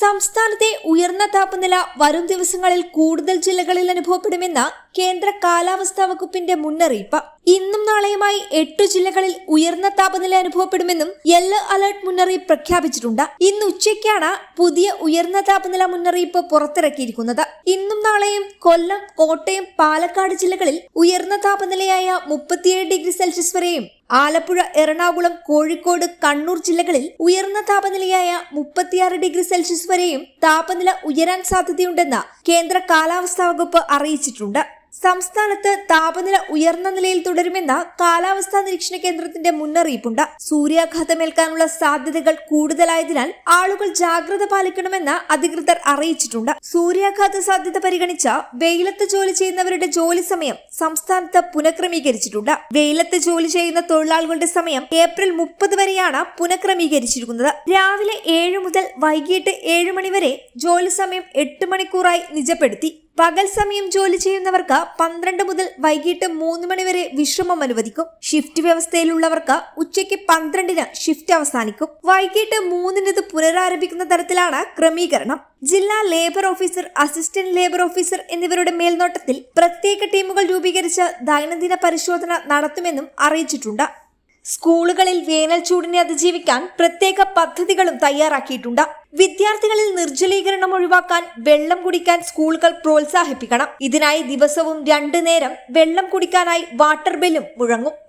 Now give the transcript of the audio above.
സംസ്ഥാനത്തെ ഉയർന്ന താപനില വരും ദിവസങ്ങളിൽ കൂടുതൽ ജില്ലകളിൽ അനുഭവപ്പെടുമെന്ന് കേന്ദ്ര കാലാവസ്ഥാ വകുപ്പിന്റെ മുന്നറിയിപ്പ്. ഇന്നും നാളെയുമായി എട്ടു ജില്ലകളിൽ ഉയർന്ന താപനില അനുഭവപ്പെടുമെന്നും യെല്ലോ അലർട്ട് മുന്നറിയിപ്പ് പ്രഖ്യാപിച്ചിട്ടുണ്ട്. ഇന്ന് ഉച്ചയ്ക്കാണ് പുതിയ ഉയർന്ന താപനില മുന്നറിയിപ്പ് പുറത്തിറക്കിയിരിക്കുന്നത്. ഇന്നും നാളെയും കൊല്ലം കോട്ടയം പാലക്കാട് ജില്ലകളിൽ ഉയർന്ന താപനിലയായ മുപ്പത്തിയേഴ് ഡിഗ്രി സെൽഷ്യസ് വരെയും ആലപ്പുഴ എറണാകുളം കോഴിക്കോട് കണ്ണൂർ ജില്ലകളിൽ ഉയർന്ന താപനിലയായ മുപ്പത്തിയാറ് ഡിഗ്രി സെൽഷ്യസ് വരെയും താപനില ഉയരാൻ സാധ്യതയുണ്ടെന്ന് കേന്ദ്ര കാലാവസ്ഥാ വകുപ്പ് അറിയിച്ചിട്ടുണ്ട്. സംസ്ഥാനത്ത് താപനില ഉയർന്ന നിലയിൽ തുടരുമെന്ന കാലാവസ്ഥാ നിരീക്ഷണ കേന്ദ്രത്തിന്റെ മുന്നറിയിപ്പുണ്ട്. സൂര്യാഘാതമേൽക്കാനുള്ള സാധ്യതകൾ കൂടുതലായതിനാൽ ആളുകൾ ജാഗ്രത പാലിക്കണമെന്ന് അധികൃതർ അറിയിച്ചിട്ടുണ്ട്. സൂര്യാഘാത സാധ്യത പരിഗണിച്ച വെയിലത്ത് ജോലി ചെയ്യുന്നവരുടെ ജോലി സമയം സംസ്ഥാനത്ത് പുനഃക്രമീകരിച്ചിട്ടുണ്ട്. വെയിലത്ത് ജോലി ചെയ്യുന്ന തൊഴിലാളികളുടെ സമയം ഏപ്രിൽ മുപ്പത് വരെയാണ് പുനഃക്രമീകരിച്ചിരിക്കുന്നത്. രാവിലെ ഏഴ് മുതൽ വൈകിട്ട് ഏഴ് മണിവരെ ജോലി സമയം എട്ട് മണിക്കൂറായി നിജപ്പെടുത്തി. പകൽ സമയം ജോലി ചെയ്യുന്നവർക്ക് പന്ത്രണ്ട് മുതൽ വൈകിട്ട് മൂന്ന് മണി വരെ വിശ്രമം അനുവദിക്കും. ഷിഫ്റ്റ് വ്യവസ്ഥയിലുള്ളവർക്ക് ഉച്ചയ്ക്ക് പന്ത്രണ്ടിന് ഷിഫ്റ്റ് അവസാനിക്കും. വൈകിട്ട് മൂന്നിന് ഇത് പുനരാരംഭിക്കുന്ന തരത്തിലാണ് ക്രമീകരണം. ജില്ലാ labour officer assistant labour officer എന്നിവരുടെ മേൽനോട്ടത്തിൽ പ്രത്യേക ടീമുകൾ രൂപീകരിച്ച് ദൈനംദിന പരിശോധന നടത്തുമെന്നും അറിയിച്ചിട്ടുണ്ട്. സ്കൂളുകളിൽ വേനൽ ചൂടിനെ അതിജീവിക്കാൻ പ്രത്യേക പദ്ധതികളും തയ്യാറാക്കിയിട്ടുണ്ട്. വിദ്യാർത്ഥികളിൽ നിർജലീകരണം ഒഴിവാക്കാൻ വെള്ളം കുടിക്കാൻ സ്കൂളുകൾ പ്രോത്സാഹിപ്പിക്കണം. ഇതിനായി ദിവസവും രണ്ടു നേരം വെള്ളം കുടിക്കാനായി വാട്ടർ ബെല്ലും മുഴങ്ങും.